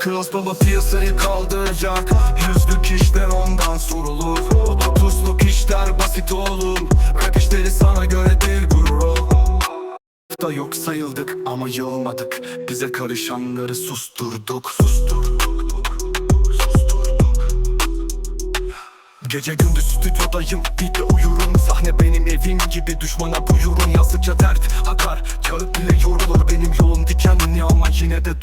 Kros baba piyasayı kaldıracak. Yüzlük işler ondan sorulur. Otuzluk işler basit oğlum. Rap işleri sana göre değil guru da yok sayıldık ama yılmadık. Bize karışanları susturduk. Susturduk Gece gündüz stüdyodayım bir de uyurum. Sahne benim evim gibi düşmana buyurun. Yazdıkça dert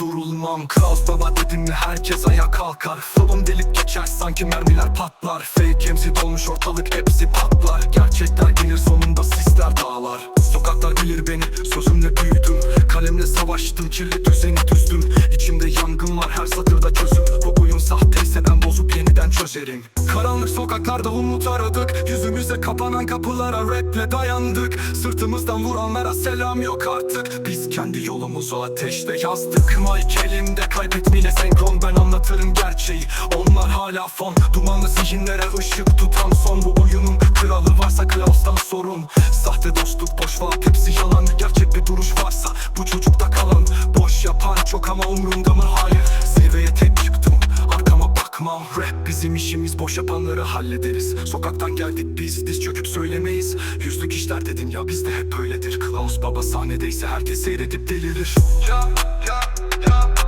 durulmam Kraus baba dedim mi herkes ayağa kalkar. Flow'um delip geçer sanki mermiler patlar. Fake MC dolmuş ortalık hepsi patlar. Gerçekler gelir sonunda sisler dağlar. Sokaklar bilir beni sözümle büyüdüm. Kalemle savaştım kirli düzeni düzdüm çözerim Karanlık sokaklarda umut aradık. Yüzümüze kapanan kapılara raple dayandık. Sırtımızdan vuranlara selam yok artık. Biz kendi yolumuzu ateşte yazdık. Mike elimde kaybetmeyle senkron. Ben anlatırım gerçeği. Onlar hala fon. Dumanlı zihinlere ışık tutan son. Bu oyunun kralı varsa Klaus'tan sorun. Sahte dostluk boş vaat hepsi yalan. Gerçek bir duruş varsa bu çocukta kalan. Boş yapan çok ama umrumda mı? Hayır. Zirveye tek çıktım. Arkama bakmam. Rap bizim işimiz boş yapanları hallederiz. Sokaktan geldik biz diz çöküp söylemeyiz. Yüzlük işler dedin ya bizde hep öyledir Klaus baba sahnedeyse herkes seyredip delirir. Ya ya ya